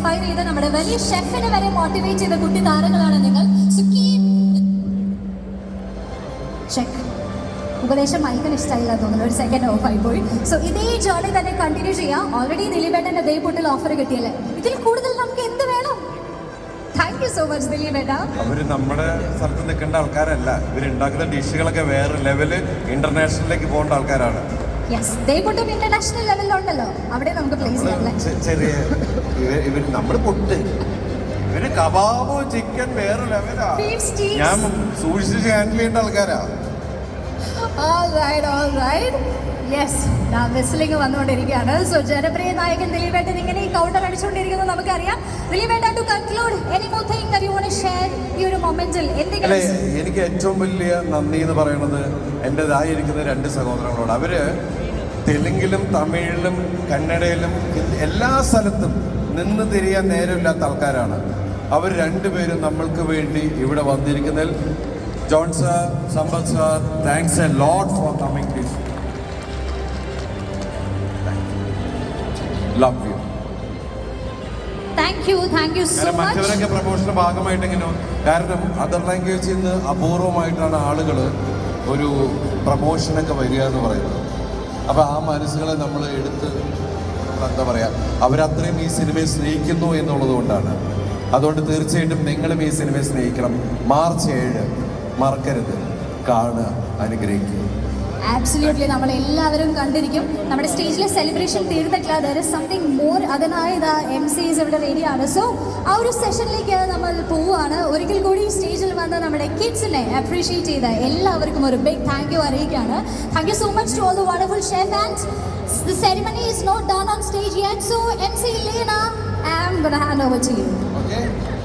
Inspire ചെയ്ത നമ്മുടെ വലിയ ഷെഫിനെ വരെ മോട്ടിവേറ്റ് ചെയ്ത കുട്ടി താരങ്ങളാണ് നിങ്ങൾ. Check. ഉപദേശം മൈക്കിന് ഇഷ്ടമായില്ല തോന്നുന്നു. ഒരു സെക്കൻഡ് ഓഫ് ആയി പോയി. സോ ഇതേ ജേർണി തന്നെ കണ്ടിന്യൂ ചെയ്യാം. ഓൾറെഡി ദിലീപേട്ടന്റെ അതേ പൊട്ടിൽ ഓഫർ കിട്ടിയല്ലേ? ഇതിൽ കൂടുതൽ നമുക്ക് എന്ത് വേണം? താങ്ക് യു സോ മച്ച് ദിലീപേട്ട. അവർ നമ്മുടെ സ്ഥലത്ത് നിൽക്കേണ്ട ആൾക്കാരല്ല. ഇവരുണ്ടാക്കുന്ന ഡിഷുകളൊക്കെ വേറെ ലെവൽ ഇന്റർനാഷണലിലേക്ക് പോകേണ്ട ആൾക്കാരാണ്. യെസ് ദേ പൊട്ടും ഇന്റർനാഷണൽ ലെവലിലുണ്ടല്ലോ അവിടെ നമുക്ക് പ്ലേസ് ചെയ്യാം ചെറിയ ഇവർ നമ്മൾ പൊട്ട്. ഇവർ കബാബ് ചിക്കൻ വേറെ ലെവലാ. ഞാൻ സൂക്ഷിച്ച് ഹാൻഡിൽ ചെയ്യേണ്ട ആൾക്കാരാ. ഓൾ റൈറ്റ് ഓൾ Yes, ദാ വിസ്ലിംഗ് വന്നുകൊണ്ടിരിക്കുകയാണ്. സോ ജനപ്രിയ നായകൻ ദിലീപേട്ടൻ ഇങ്ങനെ ഈ കൗണ്ടർ അടിച്ചുകൊണ്ടിരിക്കുന്നത് നമുക്കറിയാം. ദിലീപേട്ട to conclude any more thing that you want share ഈ ഒരു മൊമെന്റിൽ എന്തെങ്കിലും എനിക്ക് ഏറ്റവും വലിയ നന്ദി എന്ന് പറയുന്നത് എന്റെതായിരിക്കുന്ന രണ്ട് സഹോദരങ്ങളോട്. അവർ തെലുങ്കിലും തമിഴിലും കന്നഡയിലും എല്ലാ സ്ഥലത്തും നിന്ന് തിരിയാൻ നേരമില്ലാത്ത ആൾക്കാരാണ്. അവർ രണ്ടുപേരും നമ്മൾക്ക് വേണ്ടി ഇവിടെ വന്നിരിക്കുന്നതിൽ John sir Sampath sir thanks a lot for coming this love you thank you thank you so much മറ്റവരൊക്കെ പ്രമോഷന്റെ ഭാഗമായിട്ടെങ്കിലും കാരണം അതർ ലാംഗ്വേജിൽ നിന്ന് അപൂർവമായിട്ടാണ് ആളുകൾ ഒരു പ്രമോഷനൊക്കെ വരിക എന്ന് പറയുന്നത്. അപ്പോൾ ആ മനസ്സുകളെ നമ്മൾ എടുത്ത് എന്താ പറയുക അവരത്രയും ഈ സിനിമയെ സ്നേഹിക്കുന്നു എന്നുള്ളത് കൊണ്ടാണ്. അതുകൊണ്ട് തീർച്ചയായിട്ടും നിങ്ങളും ഈ സിനിമയെ സ്നേഹിക്കണം. മാർച്ച് ഏഴ് മറക്കരുത്. കാണുക അനുഗ്രഹിക്കുക. ആബ്സല്യൂട്ട്ലി നമ്മൾ എല്ലാവരും കണ്ടിരിക്കും. നമ്മുടെ സ്റ്റേജിലെ സെലിബ്രേഷൻ തീർന്നിട്ടില്ല. ദർ ഇസ് സംതിങ് മോർ അതിനായത് എം സീസ് ഇവിടെ ആണ്. സോ ആ ഒരു സെഷനിലേക്ക് നമ്മൾ പോവുകയാണ്. ഒരിക്കൽ കൂടി സ്റ്റേജിൽ വന്ന് നമ്മുടെ കിഡ്സിനെ അപ്രീഷിയേറ്റ് ചെയ്ത എല്ലാവർക്കും ഒരു ബിഗ് താങ്ക് യു അറിയിക്കുകയാണ്. Thank you so much to all the wonderful chef and the ceremony is not done on stage yet, so M C Leena gonna hand over to you. Okay കഴിഞ്ഞില്ല